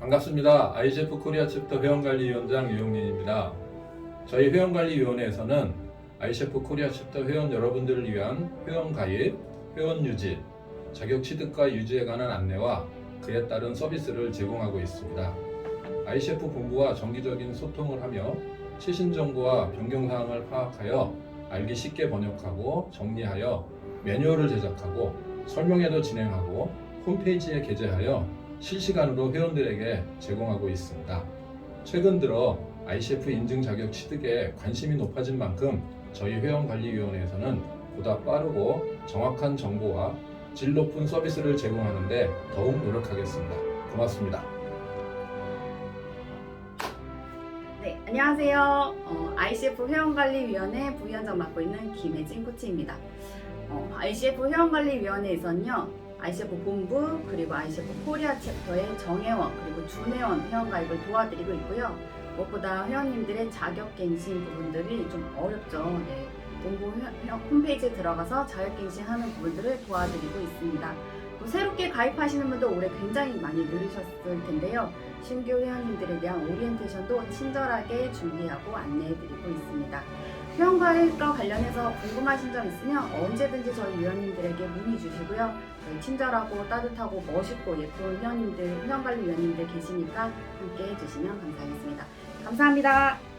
반갑습니다. ICF 코리아 챕터 회원관리위원장 유영린입니다. 저희 회원관리위원회에서는 ICF 코리아 챕터 회원 여러분들을 위한 회원 가입, 회원 유지, 자격 취득과 유지에 관한 안내와 그에 따른 서비스를 제공하고 있습니다. ICF 본부와 정기적인 소통을 하며 최신 정보와 변경 사항을 파악하여 알기 쉽게 번역하고 정리하여 매뉴얼을 제작하고 설명회도 진행하고 홈페이지에 게재하여 실시간으로 회원들에게 제공하고 있습니다. 최근 들어 ICF 인증 자격 취득에 관심이 높아진 만큼 저희 회원관리위원회에서는 보다 빠르고 정확한 정보와 질 높은 서비스를 제공하는데 더욱 노력하겠습니다. 고맙습니다. 네, 안녕하세요. 어, ICF 회원관리위원회 부위원장 맡고 있는 김혜진 코치입니다. 어, ICF 회원관리위원회에서는요, ICF 본부 그리고 ICF 코리아 챕터의 정회원 그리고 준회원 회원가입을 도와드리고 있고요. 무엇보다 회원님들의 자격갱신 부분들이 좀 어렵죠. 네, 회- 회- 홈페이지에 들어가서 자격갱신하는 부분들을 도와드리고 있습니다. 또 새롭게 가입하시는 분도 올해 굉장히 많이 늘으셨을 텐데요. 신규 회원님들에 대한 오리엔테이션도 친절하게 준비하고 안내해드리고 있습니다. 회원가입과 관련해서 궁금하신 점 있으면 언제든지 저희 위원님들에게 문의 주시고요. 저희 친절하고 따뜻하고 멋있고 예쁜 회원님들, 회원관리위원님들 계시니까 함께 해주시면 감사하겠습니다. 감사합니다.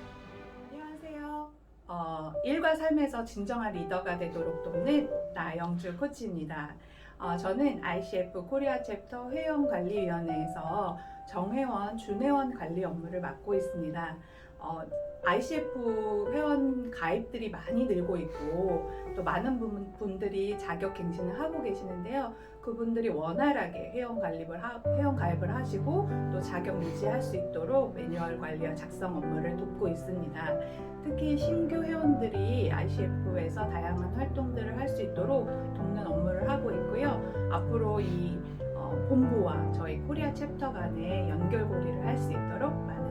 일과 삶에서 진정한 리더가 되도록 돕는 나영주 코치입니다. 어, 저는 ICF 코리아 챕터 회원 관리위원회에서 정회원, 준회원 관리 업무를 맡고 있습니다. 어, ICF 회원 가입들이 많이 늘고 있고 또 많은 분- 분들이 자격 갱신을 하고 계시는데요. 그분들이 원활하게 회원 가입을 하, 회원 가입을 하시고 또 자격 유지할 수 있도록 매뉴얼 관리와 작성 업무를 돕고 있습니다. 특히 신규 회원들이 ICF에서 다양한 활동들을 할 수 있도록 돕는 업무를 하고 있고요. 앞으로 이 어, 본부와 저희 코리아 챕터 간의 연결고리를 할 수 있도록 많은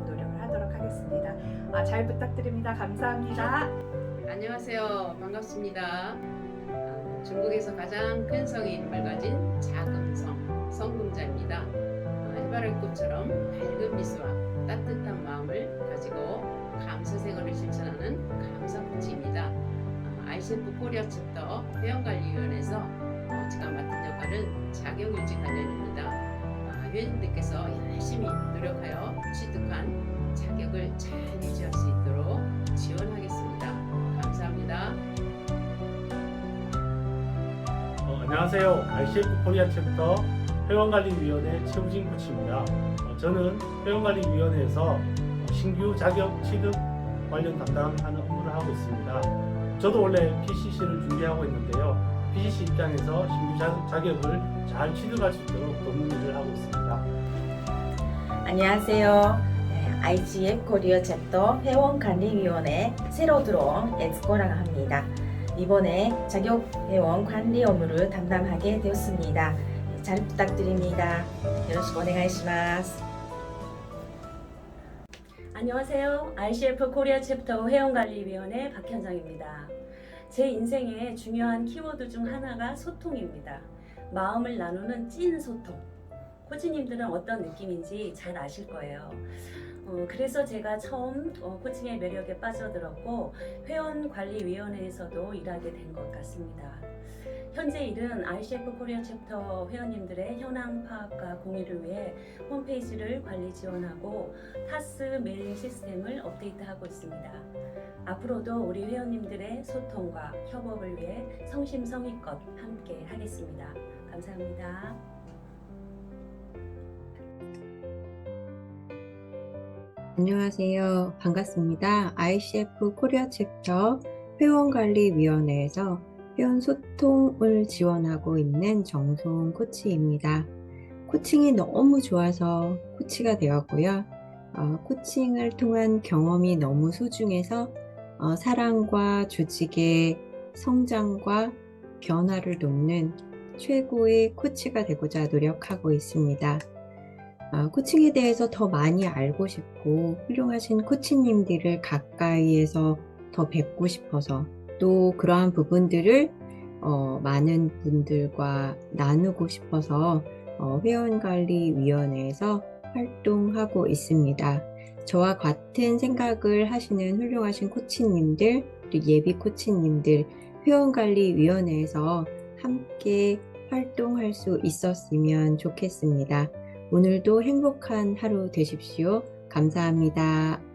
하도록 하겠습니다. 아, 잘 부탁드립니다. 감사합니다. 안녕하세요. 반갑습니다. 아, 중국에서 가장 큰 이름을 가진 자금성 성금자입니다. 아, 해바라기 꽃처럼 밝은 미소와 따뜻한 마음을 가지고 감사 생활을 실천하는 감사 코치입니다. 아, ICF 코리아 챕터 회원관리위원회에서 어, 제가 맡은 역할은 자격 유지 관련입니다. 아, 회원님들께서 열심히 노력하여 취득한 자격을 잘 유지할 수 있도록 지원하겠습니다. 감사합니다. 어, 안녕하세요. ICF 코리아 챕터 회원관리위원회 최우진 코치입니다. 어, 저는 회원관리위원회에서 어, 신규 자격 취득 관련 담당하는 업무를 하고 있습니다. 저도 원래 PCC를 준비하고 있는데요. PCC 입장에서 신규 자, 자격을 잘 취득할 수 있도록 돕는 일을 하고 있습니다. 안녕하세요. 네, IGF 코리아 챕터 회원관리위원회 새로 들어온 에스코라고 합니다. 이번에 자격 회원 관리 업무를 담당하게 되었습니다. 네, 잘 부탁드립니다. 요로시고 오네가이시마스. 안녕하세요. ICF 코리아 챕터 회원관리위원회 박현정입니다. 제 인생의 중요한 키워드 중 하나가 소통입니다. 마음을 나누는 찐 소통. 코치님들은 어떤 느낌인지 잘 아실 거예요. 어, 그래서 제가 처음 어, 코칭의 매력에 빠져들었고 회원관리위원회에서도 일하게 된 것 같습니다. 현재 일은 ICF 코리아 챕터 회원님들의 현황 파악과 공유를 위해 홈페이지를 관리 지원하고 타스 메일링 시스템을 업데이트하고 있습니다. 앞으로도 우리 회원님들의 소통과 협업을 위해 성심성의껏 함께 하겠습니다. 감사합니다. 안녕하세요. 반갑습니다. ICF 코리아 챕터 회원관리위원회에서 회원 소통을 지원하고 있는 정송 코치입니다. 코칭이 너무 좋아서 코치가 되었고요. 어, 코칭을 통한 경험이 너무 소중해서 어, 사랑과 조직의 성장과 변화를 돕는 최고의 코치가 되고자 노력하고 있습니다. 아, 코칭에 대해서 더 많이 알고 싶고 훌륭하신 코치님들을 가까이에서 더 뵙고 싶어서 또 그러한 부분들을 어, 많은 분들과 나누고 싶어서 어, 회원관리위원회에서 활동하고 있습니다. 저와 같은 생각을 하시는 훌륭하신 코치님들, 예비 코치님들, 회원관리위원회에서 함께 활동할 수 있었으면 좋겠습니다. 오늘도 행복한 하루 되십시오. 감사합니다.